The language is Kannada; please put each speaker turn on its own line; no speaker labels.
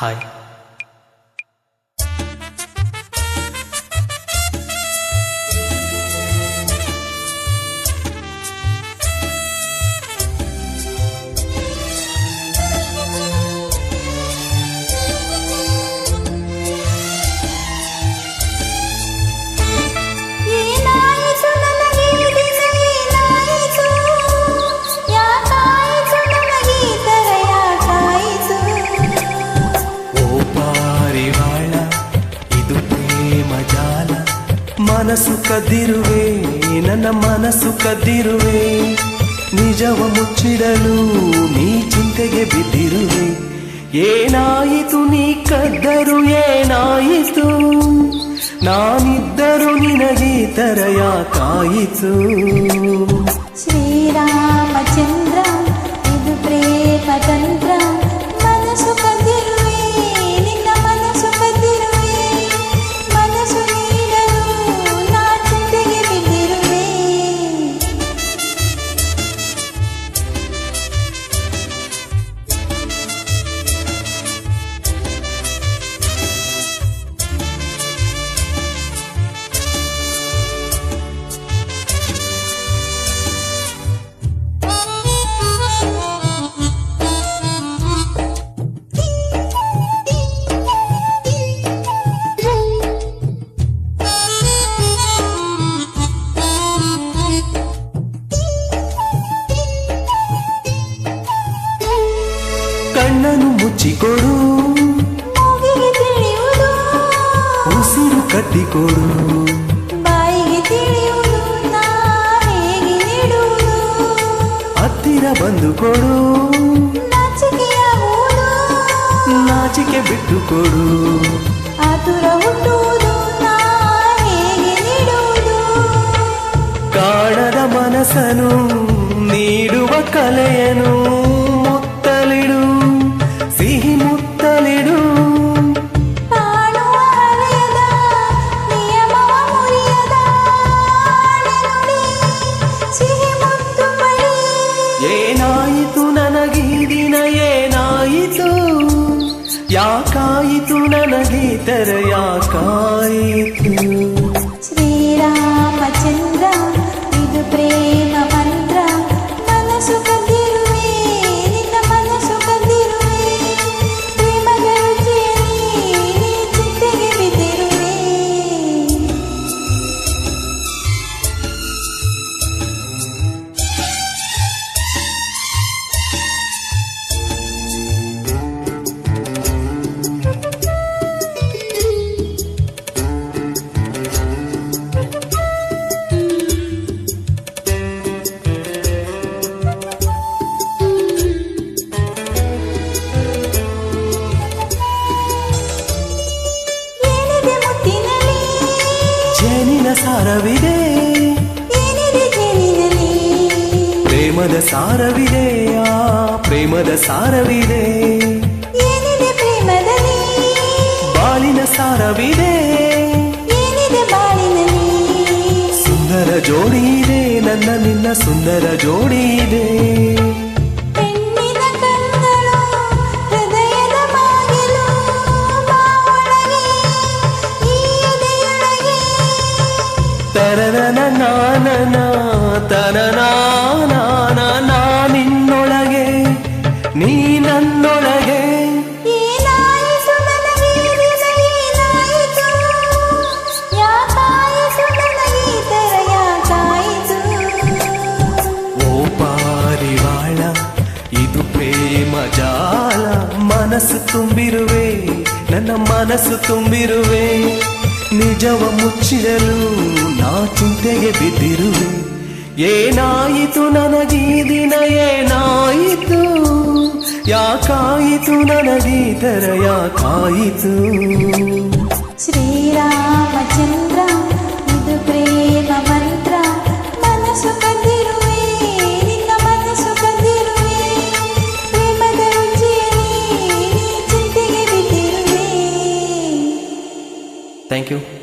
嗨 ಮನಸ್ಸು ಕದ್ದಿರುವೆ ನನ್ನ ಮನಸ್ಸು ಕದ್ದಿರುವೆ ನಿಜವ ಮುಚ್ಚಿಡಲು ನೀ ಚಿಂತೆಗೆ ಬಿದ್ದಿರುವೆ. ಏನಾಯಿತು ನೀ ಕದ್ದರು, ಏನಾಯಿತು? ನಾನಿದ್ದರು ನಿನಗೆ ಈ ಕಣ್ಣನ್ನು ಮುಚ್ಚಿಕೊಡು
ಮೂಗಿಗೆ ತಿಳಿಯುವುದು
ಉಸಿರು ಕಟ್ಟಿಕೊಡು
ಬಾಯಿಗೆ ತಿಳಿಯುವುದು ನಾ ಹೇಗೆ ನೀಡುವುದು
ಹತ್ತಿರ ಬಂದು ಕೊಡು
ನಾಚಿಕೆಯಾಗುವುದು
ನಾಚಿಕೆ ಬಿಟ್ಟು ಕೊಡು
ಆತುರ ಹುಟ್ಟುವುದು ನಾ ಹೇಗೆ ನೀಡುವುದು
ಕಾಣದ ಮನಸ್ಸನು ನೀಡುವ ಕಲೆಯನು ಏನಾಯಿತು ನನಗೀ ದಿನ ಏನಾಯಿತು ಯಾಕಾಯಿತು ನನಗೀ ತರ ಯಾಕಾಯಿತು ಜೇನಿನ ಸಾರವಿದೆ. ಪ್ರೇಮದ ಸಾರವಿದೆ, ಆ ಪ್ರೇಮದ ಸಾರವಿದೆ. ಬಾಳಿನ ಸಾರವಿದೆ. ಸುಂದರ ಜೋಡಿ ಇದೆ, ನನ್ನ ನಿನ್ನ ಸುಂದರ ಜೋಡಿ ಇದೆ. ತರನನ ನಾನನ ನಾ ನಿನ್ನೊಳಗೆ ನೀ ನನ್ನೊಳಗೆ
ಥರ ಯಾಕಾಯಿತು
ಓ ಪಾರಿವಾಳ ಇದು ಪ್ರೇಮ ಜಾಲ. ಮನಸ್ಸು ತುಂಬಿರುವೆ ನನ್ನ ಮನಸ್ಸು ತುಂಬಿರುವೆ. ನಿಜವ ಮುಚ್ಚಿಡಲು ನಾ ಚಿಂತೆಗೆ ಬಿದ್ದಿರುವೆ ಏನಾಯಿತು ನನಗೀ ದಿನ ಏನಾಯಿತು ಯಾಕಾಯಿತು ನನಗೀ ತರ ಯಾಕಾಯಿತು
ಶ್ರೀರಾಮಚಂದ್ರ Thank you.